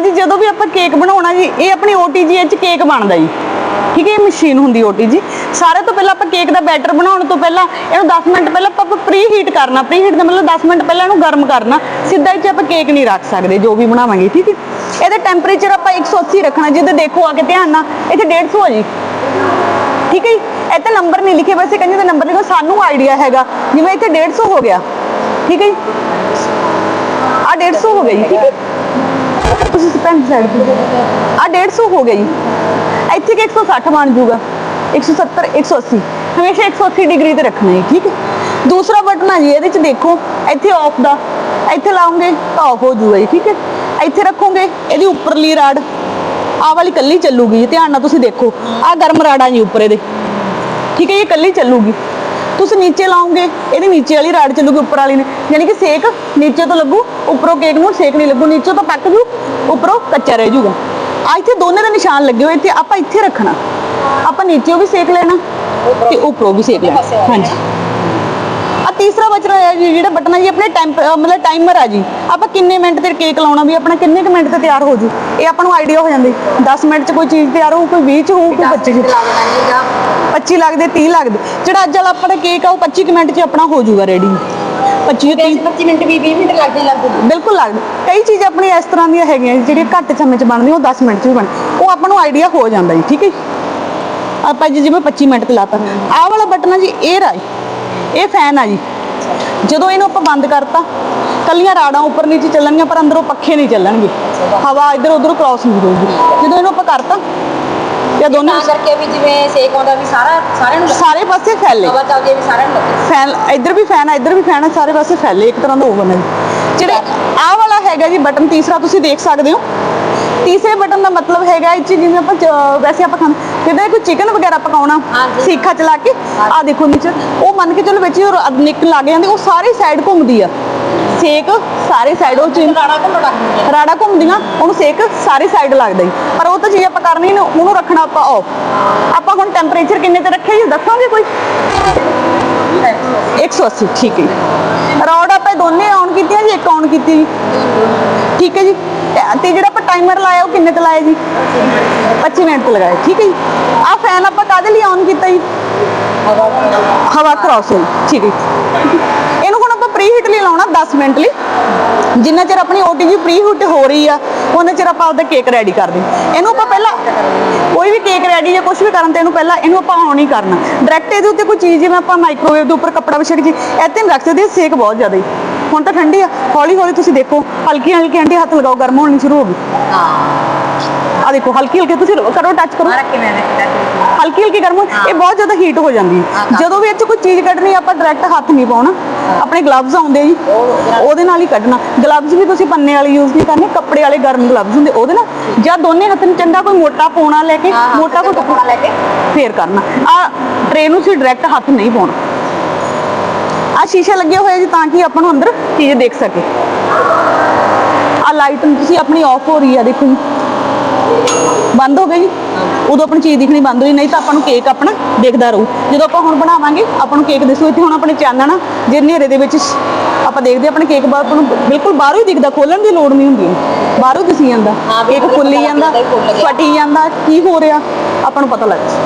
ਹਾਂਜੀ ਜਦੋਂ ਵੀ ਆਪਾਂ ਕੇਕ ਬਣਾਉਣਾ ਜੀ, ਇਹ ਆਪਣੀ OTG ਚ ਕੇਕ ਬਣਦਾ ਜੀ। ਠੀਕ ਹੈ, ਇਹ ਮਸ਼ੀਨ ਹੁੰਦੀ OTG ਸਾਰੇ ਤੋਂ ਪਹਿਲਾਂ ਆਪਾਂ ਕੇਕ ਦਾ ਬੈਟਰ ਬਣਾਉਣ ਤੋਂ ਪਹਿਲਾਂ ਇਹਨੂੰ 10 ਮਿੰਟ ਪਹਿਲਾਂ ਆਪਾਂ ਪ੍ਰੀ ਹੀਟ ਕਰਨਾ। ਪ੍ਰੀ ਹੀਟ ਦਾ ਮਤਲਬ 10 ਮਿੰਟ ਪਹਿਲਾਂ ਇਹਨੂੰ ਗਰਮ ਕਰਨਾ। ਸਿੱਧਾ ਇਹ 'ਚ ਆਪਾਂ ਕੇਕ ਨਹੀਂ ਰੱਖ ਸਕਦੇ, ਜੋ ਵੀ ਬਣਾਵਾਂਗੇ, ਠੀਕ ਹੈ। ਇਹਦਾ ਟੈਂਪਰੇਚਰ ਆਪਾਂ 180 ਰੱਖਣਾ ਜਿਹਦੇ ਦੇਖੋ ਆ ਕੇ ਧਿਆਨ ਨਾਲ, ਇੱਥੇ 150 ਆ ਜੀ। ਠੀਕ ਹੈ ਜੀ? ਤਾਂ ਨੰਬਰ ਨਹੀਂ ਲਿਖੇ ਵੈਸੇ ਕਹਿੰਦੇ ਤੇ ਨੰਬਰ ਲਿਖੋ, ਸਾਨੂੰ ਆਈਡੀਆ ਹੈਗਾ। ਜਿਵੇਂ ਇੱਥੇ 150 ਹੋ ਗਿਆ। ਠੀਕ ਹੈ ਜੀ? ਆ 150 ਹੋ ਗਿਆ ਜੀ, ਠੀਕ ਹੈ। ਤੁਸੀਂ ਸਪੈਂਡ ਸਾਈਡ ਤੇ ਆ 150 ਹੋ ਗਿਆ ਜੀ। ਇੱਥੇ ਕਿ 160 ਬਣ ਜਾਊਗਾ। 170 180 ਹਮੇਸ਼ਾ 180 ਡਿਗਰੀ ਤੇ ਰੱਖਣਾ ਹੈ ਠੀਕ ਹੈ? ਦੂਸਰਾ ਬਟਨ ਆ ਜੀ, ਇਹਦੇ ਚ ਦੇਖੋ, ਇੱਥੇ ਆਫ ਦਾ। ਇੱਥੇ ਲਾਉਂਗੇ ਤਾਂ ਆਫ ਹੋ ਜਾਊਗਾ ਜੀ, ਠੀਕ ਹੈ? ਇੱਥੇ ਰੱਖੋਗੇ, ਇਹਦੀ ਉੱਪਰਲੀ ਰਾਡ ਆਹ ਵਾਲੀ ਕੱਲੀ ਚੱਲੂਗੀ ਜੀ, ਧਿਆਨ ਨਾਲ ਤੁਸੀਂ ਦੇਖੋ। ਆਹ ਗਰਮ ਰਾਡਾਂ ਜੀ, ਉੱਪਰ ਇਹਦੇ। ਠੀਕ ਹੈ ਇਹ ਕੱਲੀ ਚੱਲੂਗੀ। ਤੁਸੀਂ ਨੀਚੇ ਲਾਓਗੇ, ਇਹਦੀ ਨੀਚੇ ਵਾਲੀ ਰਾਡ ਚੱਲੂਗੀ, ਉੱਪਰ ਵਾਲੀ ਨੇ। ਯਾਨੀ ਕਿ ਸੇਕ ਨੀਚੇ ਤੋਂ ਲੱਗੂ, ਉੱਪਰੋਂ ਕੇਕ ਨੂੰ ਸੇਕ ਨਹੀਂ ਲੱਗੂ, ਨੀਚੇ ਤੋਂ ਪੱਕ ਜੂ, ਉੱਪਰੋਂ ਕੱਚਾ ਰਹਿ ਜੂਗਾ। ਆ ਇੱਥੇ ਦੋਨੇ ਦੇ ਨਿਸ਼ਾਨ ਲੱਗੇ ਹੋਏ, ਇੱਥੇ ਆਪਾਂ ਇੱਥੇ ਰੱਖਣਾ। ਆਪਾਂ ਨੀਚੇ ਵੀ ਸੇਕ ਲੈਣਾ ਤੇ ਉੱਪਰੋਂ ਵੀ ਸੇਕ ਲੈਣਾ। ਹਾਂਜੀ। ਆ ਤੀਸਰਾ ਬਚਣਾ ਹੈ ਜੀ, ਜਿਹੜਾ ਬਟਨ ਹੈ ਜੀ, ਆਪਣੇ ਟਾਈਮ ਮਤਲਬ ਟਾਈਮਰ ਆ ਜੀ। ਆਪਾਂ ਕਿੰਨੇ ਮਿੰਟ ਤੇ ਕੇਕ ਲਾਉਣਾ ਵੀ, ਆਪਣਾ ਕਿੰਨੇ ਕੁ ਮਿੰਟ ਤੇ ਤਿਆਰ ਹੋ ਜੂ? ਇਹ ਆਪਾਂ ਨੂੰ ਆਈਡੀਆ ਹੋ ਜਾਂਦੀ। 10 ਮਿੰਟ 'ਚ ਕੋਈ ਚੀਜ਼ ਤਿਆਰ ਹੋਊ, ਕੋਈ 20 'ਚ ਹੋਊ, ਕੋਈ 25 'ਚ। 25 ਲੱਗਦੇ 30 ਲੱਗਦੇ। ਜਿਹੜਾ ਅੱਜ ਵਾਲਾ ਆਪਣਾ ਕੇਕ ਆ ਉਹ 25 ਕੁ ਮਿੰਟ 'ਚ ਆਪਣਾ ਹੋ ਜਾਊਗਾ ਰੈਡੀ 25 30 25 ਮਿੰਟ ਵੀ 20 ਮਿੰਟ ਲੱਗਦੇ ਲੱਗਦੇ ਬਿਲਕੁਲ ਲੱਗਦਾ ਕਈ ਚੀਜ਼ਾਂ ਆਪਣੀ ਇਸ ਤਰ੍ਹਾਂ ਦੀਆਂ ਹੈਗੀਆਂ ਜਿਹੜੀਆਂ ਘੱਟ ਸਮੇਂ 'ਚ ਬਣਦੀਆਂ ਉਹ 10 ਮਿੰਟ 'ਚ ਵੀ ਬਣ ਉਹ ਆਪਾਂ ਨੂੰ ਆਈਡੀਆ ਹੋ ਜਾਂਦਾ ਜੀ ਠੀਕ ਹੈ। ਆਪਾਂ ਜੀ ਜਿਵੇਂ 25 ਮਿੰਟ ਤੇ ਲਾਤਾ। ਆਹ ਵਾਲਾ ਬਟਨ ਆ ਜੀ 에ਅਰ ਆ ਜੀ। ਇਹ ਫੈਨ ਆ ਜੀ। ਜਦੋਂ ਇਹਨੂੰ ਆਪਾਂ ਬੰਦ ਕਰਤਾ ਕੱਲੀਆਂ ਰਾੜਾਂ ਉੱਪਰ ਨੀਚੇ ਚੱਲਣਗੀਆਂ ਪਰ ਅੰਦਰੋਂ ਪੱਖੇ ਨਹੀਂ ਚੱਲਣਗੇ। ਹਵਾ ਇੱਧਰ ਉੱਧਰ ਕ੍ਰਾਸ ਨਹੀਂ ਹੋਊਗੀ। ਜਦੋਂ ਇਹਨੂੰ ਆਪਾਂ ਕਰਤਾ ਦੋਨੇ ਤਾਂ ਕਰਕੇ ਵੀ ਜਿਵੇਂ ਸੇਕ ਆਉਂਦਾ ਵੀ ਸਾਰਾ ਸਾਰਿਆਂ ਨੂੰ ਲੱਗੇ ਸਾਰੇ ਪਾਸੇ ਫੈਲੇ। ਹਵਾ ਚੱਲਦੀ ਹੈ ਵੀ ਸਾਰਿਆਂ ਨੂੰ ਲੱਗੇ ਫੈਨ ਇੱਧਰ ਵੀ ਫੈਨ ਆ ਇੱਧਰ ਵੀ ਫੈਨ ਆ ਸਾਰੇ ਪਾਸੇ ਫੈਲੇ ਇੱਕ ਤਰ੍ਹਾਂ ਦਾ ਓਵਨ ਹੈ ਜਿਹੜੇ ਆਹ ਵਾਲਾ ਹੈਗਾ ਜੀ ਬਟਨ ਤੀਸਰਾ ਤੁਸੀਂ ਦੇਖ ਸਕਦੇ ਹੋ। ਤੀਸਰੇ ਬਟਨ ਦਾ ਮਤਲਬ ਹੈਗਾ ਇਹ 'ਚ ਜਿਵੇਂ ਆਪਾਂ ਚ- ਵੈਸੇ ਆਪਾਂ ਖਾਂ ਕਿਤੇ ਕੋਈ ਚਿਕਨ ਵਗੈਰਾ ਪਕਾਉਣਾ ਹਾਂਜੀ। ਸੀਖਾ ਚਲਾ ਕੇ। ਆ ਦੇਖੋ ਨੀਚੇ। ਉਹ ਮੰਨ ਕੇ ਚਲੋ ਵਿੱਚ ਹੀ ਉਹ ਨਿਕ ਲੱਗ ਜਾਂਦੀ ਉਹ ਸਾਰੀ ਸਾਈਡ ਘੁੰਮਦੀ ਆ। ਸੇਕ ਸਾਰੇ ਸਾਈਡ ਉਹ ਚੀਜ਼ ਰਾੜਾ ਘੁੰਮ ਲੱਗਦੀ ਰਾੜਾ ਘੁੰਮਦੀਆਂ ਉਹਨੂੰ ਸੇਕ ਸਾਰੀ ਸਾਈਡ ਲੱਗਦਾ ਹੀ ਪਰ ਉਹ ਤਾਂ ਚੀਜ਼ ਆਪਾਂ ਕਰਨੀ ਨਾ ਉਹਨੂੰ ਰੱਖਣਾ ਆਪਾਂ ਆਫ ਆਪਾਂ ਹੁਣ ਟੈਂਪਰੇਚਰ ਕਿੰਨੇ ਤੇ ਰੱਖਿਆ ਜੀ ਦੱਸੋਗੇ ਕੋਈ? 180 ਠੀਕ ਹੈ ਜੀ। ਰੌਡ ਆਪਾਂ ਇਹ ਦੋਨੇ ਆਨ ਕੀਤੀਆਂ ਜੀ ਇੱਕ ਆਨ ਕੀਤੀ ਜੀ। ਠੀਕ ਹੈ ਜੀ। ਤੇ- ਤੇ ਜਿਹੜਾ ਆਪਾਂ ਟਾਈਮਰ ਲਾਇਆ ਉਹ ਕਿੰਨੇ ਤੇ ਲਾਇਆ ਜੀ? 25 ਮਿੰਟ ਤੇ ਲਗਾਇਆ ਠੀਕ ਹੈ ਜੀ। ਆਹ ਫੈਨ ਆਪਾਂ ਕਾਹਦੇ ਲਈ ਆਨ ਕੀਤਾ ਜੀ? ਹਵਾ ਕ੍ਰਾਸ ਹੋਈ ਠੀਕ ਹੈ ਜੀ। ਲਈ ਲਾਉਣਾ 10 ਮਿੰਟ ਲਈ। ਜਿੰਨਾ ਚਿਰ ਆਪਣੀ OTG ਪ੍ਰੀ ਹੋ ਰਹੀ ਆ, ਉਹਨਾਂ ਚਿਰ ਆਪਾਂ ਆਪਦਾ ਕੇਕ ਰੈਡੀ ਕਰਦੇ ਇਹਨੂੰ ਆਪਾਂ ਪਹਿਲਾਂ ਕੋਈ ਵੀ ਕੇਕ ਰੈਡੀ ਜਾਂ ਕੁਝ ਵੀ ਕਰਨ ਤੇ ਇਹਨੂੰ ਪਹਿਲਾਂ ਇਹਨੂੰ ਆਪਾਂ ਆਨ ਹੀ ਕਰਨਾ। ਡਾਇਰੈਕਟ ਇਹਦੇ ਉੱਤੇ ਕੋਈ ਚੀਜ਼ ਜਿਵੇਂ ਆਪਾਂ ਮਾਈਕ੍ਰੋਵੇਵ ਦੇ ਉੱਪਰ ਕੱਪੜਾ ਵਿਛਾ ਜੀ ਇੱਥੇ ਨਹੀਂ ਰੱਖ ਸਕਦੇ ਸੇਕ ਬਹੁਤ ਜ਼ਿਆਦਾ ਹੀ। ਹੁਣ ਤਾਂ ਠੰਡੀ ਆ ਹੌਲੀ ਹੌਲੀ ਤੁਸੀਂ ਦੇਖੋ ਹਲਕੀ ਹਲਕੀ ਆਂਟੀ ਹੱਥ ਲਗਾਓ, ਗਰਮ ਹੋਣੀ ਸ਼ੁਰੂ ਹੋ ਗਈ। ਹਾਂ। ਆ ਦੇਖੋ ਹਲਕੀ ਹਲਕੀ ਤੁਸੀਂ ਕਰੋ ਟੱਚ ਕਰੋ। ਹਲਕੀ ਹਲਕੀ ਗਰਮ ਇਹ ਬਹੁਤ ਜ਼ਿਆਦਾ ਹੀਟ ਹੋ ਜਾਂਦੀ। ਜਦੋਂ ਵੀ ਇਹ 'ਚ ਕੋਈ ਚੀਜ਼ ਕੱਢਣੀ ਆਪਾਂ ਡਾਇਰੈਕਟ ਹੱਥ ਨਹੀਂ ਪਾਉਣਾ। ਆਪਣੇ ਗਲਵਜ਼ ਆਉਂਦੇ ਜੀ ਉਹਦੇ ਨਾਲ ਹੀ ਕੱਢਣਾ। ਗਲਵਜ਼ ਵੀ ਤੁਸੀਂ ਪੰਨੇ ਵਾਲੇ ਯੂਜ਼ ਨਹੀਂ ਕਰਨੇ ਕੱਪੜੇ ਵਾਲੇ ਗਰਮ ਗਲਵਜ਼ ਹੁੰਦੇ ਉਹਦੇ ਨਾਲ। ਜਾਂ ਦੋਨੇ ਹੱਥ ਨੂੰ ਚੰਗਾ ਕੋਈ ਮੋਟਾ ਪੋਣਾ ਲੈ ਕੇ ਮੋਟਾ ਕੋਈ ਕੱਪੜਾ ਲੈ ਕੇ। ਫੇਰ ਕਰਨਾ। ਆ ਟਰੇ ਨੂੰ ਤੁਸੀਂ ਡਾਇਰੈਕਟ ਹੱਥ ਨਹੀਂ ਪਾਉਣਾ। ਆ ਸ਼ੀਸ਼ਾ ਲੱਗਿਆ ਹੋਇਆ ਜੀ ਤਾਂ ਕਿ ਆਪਾਂ ਨੂੰ ਅੰਦਰ ਚੀਜ਼ ਦੇਖ ਸਕੇ। ਆ ਲਾਈਟ ਤੁਸੀਂ ਆਪਣੀ ਆਫ ਹੋ ਰਹੀ ਆ ਦੇਖੋ ਜੀ। ਬੰਦ ਹੋ ਗਈ ਉਦੋਂ ਆਪਣੀ ਚੀਜ਼ ਦਿਖਣੀ ਬੰਦ ਹੋਈ ਨਹੀਂ ਤਾਂ ਆਪਾਂ ਨੂੰ ਕੇਕ ਆਪਣਾ ਦਿਖਦਾ ਰਹੂ। ਜਦੋਂ ਆਪਾਂ ਹੁਣ ਬਣਾਵਾਂਗੇ ਆਪਾਂ ਨੂੰ ਕੇਕ ਦਿਸੂ ਇੱਥੇ ਹੁਣ ਆਪਣੇ ਚਾਨਣ ਜੇ ਹਨੇਰੇ ਦੇ ਵਿੱਚ ਆਪਾਂ ਦੇਖਦੇ ਆਪਣੇ ਕੇਕ ਬਾਹਰ ਨੂੰ ਬਿਲਕੁਲ ਬਾਹਰੋਂ ਹੀ ਦਿਖਦਾ ਖੋਲਣ ਦੀ ਲੋੜ ਨਹੀਂ ਹੁੰਦੀ। ਬਾਹਰੋਂ ਦਿਸੀ ਜਾਂਦਾ ਕੇਕ ਪਤਾ ਜਾਂਦਾ ਲੱਗਦਾ। ਫਟੀ ਜਾਂਦਾ ਕੀ ਹੋ ਰਿਹਾ ਆਪਾਂ ਨੂੰ ਪਤਾ ਲੱਗ ਜਾਂਦਾ।